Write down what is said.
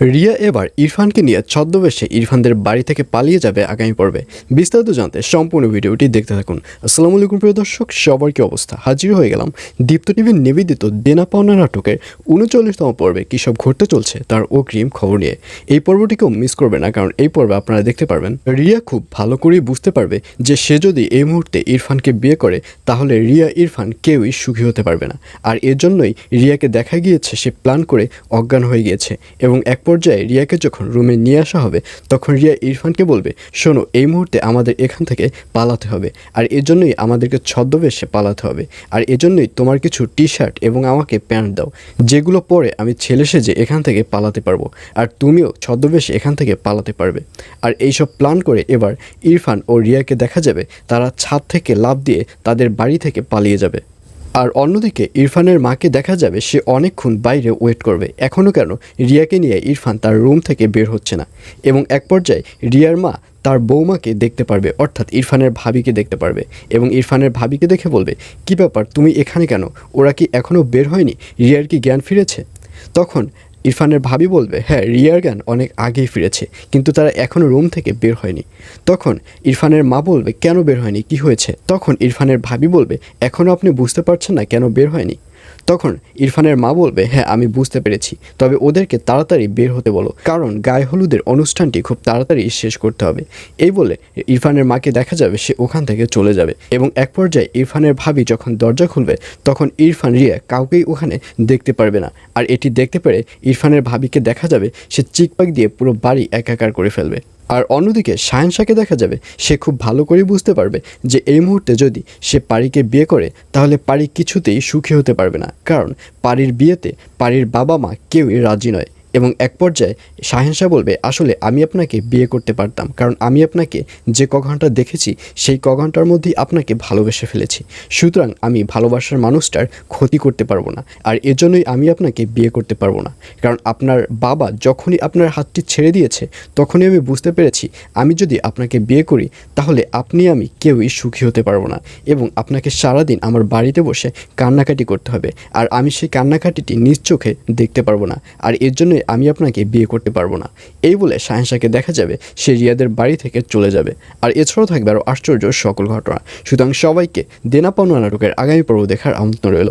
রিয়া এবার ইরফানকে নিয়ে ছদ্মবেশে ইরফানদের বাড়ি থেকে পালিয়ে যাবে আগামী পর্বে। বিস্তারিত জানতে সম্পূর্ণ ভিডিওটি দেখতে থাকুন। আসসালামু আলাইকুম প্রিয় দর্শক, সবার কি অবস্থা? হাজির হয়ে গেলাম দীপ্ত টিভির নিবেদিত দেনা পাওনা নাটকের উনচল্লিশতম পর্বে। কী সব ঘটতে চলছে তার অগ্রিম খবর নিয়ে। এই পর্বটিকেও মিস করবে না, কারণ এই পর্বে আপনারা দেখতে পারবেন, রিয়া খুব ভালো করেই বুঝতে পারবে যে সে যদি এই মুহূর্তে ইরফানকে বিয়ে করে, তাহলে রিয়া, ইরফান কেউই সুখী হতে পারবে না। আর এর জন্যই রিয়াকে দেখা গিয়েছে, সে প্ল্যান করে অজ্ঞান হয়ে গিয়েছে এবং এক পর্যায়ে রিয়াকে যখন রুমে নিয়ে আসা হবে, তখন রিয়া ইরফানকে বলবে, শোনো, এই মুহূর্তে আমাদের এখান থেকে পালাতে হবে আর এজন্যই আমাদেরকে ছদ্মবেশে পালাতে হবে। আর এজন্যই তোমার কিছু টি শার্ট এবং আমাকে প্যান্ট দাও। যেগুলো পরে আমি ছেলে সেজে এখান থেকে পালাতে পারব আর তুমিও ছদ্মবেশে এখান থেকে পালাতে পারবে। আর এইসব প্ল্যান করে এবার ইরফান ও রিয়াকে দেখা যাবে, তারা ছাদ থেকে লাফ দিয়ে তাদের বাড়ি থেকে পালিয়ে যাবে। আর অন্যদিকে ইরফানের মাকে দেখা যাবে সে অনেকক্ষণ বাইরে ওয়েট করবে। এখনও কেন? রিয়াকে নিয়ে ইরফান তার রুম থেকে বের হচ্ছে না এবং এক পর্যায়ে রিয়ার মা তার বৌমাকে দেখতে পারবে, অর্থাৎ ইরফানের ভাবিকে দেখতে পারবে এবং ইরফানের ভাবিকে দেখে বলবে, কি ব্যাপার? তুমি এখানে কেন? ওরা কি এখনও বের হয়নি? রিয়ার কি জ্ঞান ফিরেছে? তখন ইরফানের ভাবি বলবে হ্যাঁ রিয়ার গান অনেক আগেই ফিরেছে, কিন্তু তারা এখনও রুম থেকে বের হয়নি। তখন ইরফানের মা বলবে, কেন বের হয়নি? কি হয়েছে? তখন ইরফানের ভাবি বলবে এখনও আপনি বুঝতে পারছেন না কেন বের হয়নি? তখন ইরফানের মা বলবে হ্যাঁ আমি বুঝতে পেরেছি। তবে ওদেরকে তাড়াতাড়ি বের হতে বলো। কারণ গায়ে হলুদের অনুষ্ঠানটি খুব তাড়াতাড়ি শেষ করতে হবে। এই বলে ইরফানের মাকে দেখা যাবে সে ওখান থেকে চলে যাবে এবং এক পর্যায়ে ইরফানের ভাবি যখন দরজা খুলবে, তখন ইরফান রিয়া কাউকেই ওখানে দেখতে পারবে না। আর এটি দেখতে পেরে ইরফানের ভাবিকে দেখা যাবে, সে চিকপাক দিয়ে পুরো বাড়ি একাকার করে ফেলবে। আর অন্যদিকে শাহেনশাকে দেখা যাবে, সে খুব ভালো করে বুঝতে পারবে যে এই মুহূর্তে যদি সে পারিকে বিয়ে করে, তাহলে পারি কিছুতেই সুখী হতে পারবে না। কারণ পারির বিয়েতে পারির বাবা মা কেউই রাজি নয়। এবং এক পর্যায়ে শাহেনশাহ বলবে, আসলে আমি আপনাকে বিয়ে করতে পারতাম, কারণ আমি আপনাকে যে ক ঘণ্টা দেখেছি, সেই ক ঘণ্টার মধ্যেই আপনাকে ভালোবেসে ফেলেছি। সুতরাং আমি ভালোবাসার মানুষটার ক্ষতি করতে পারব না, আর এজন্যই আমি আপনাকে বিয়ে করতে পারব না। কারণ আপনার বাবা যখনই আপনার হাতটি ছেড়ে দিয়েছে, তখনই আমি বুঝতে পেরেছি, আমি যদি আপনাকে বিয়ে করি, তাহলে আপনি আমি কেউই সুখী হতে পারব না এবং আপনাকে সারাদিন আমার বাড়িতে বসে কান্নাকাটি করতে হবে, আর আমি সেই কান্নাকাটিটি নিজ চোখে দেখতে পারব না, আর এর জন্যই আমি আপনাকে বিয়ে করতে পারব না। এই বলে শাহেনশাকে দেখা যাবে সে রিয়াদের বাড়ি থেকে চলে যাবে। আর এছাড়াও থাকবে আরও আশ্চর্য সকল ঘটনা। সুতরাং সবাইকে দেনা পাওনা নাটকের আগামী পর্ব দেখার আমন্ত্রণ রইল।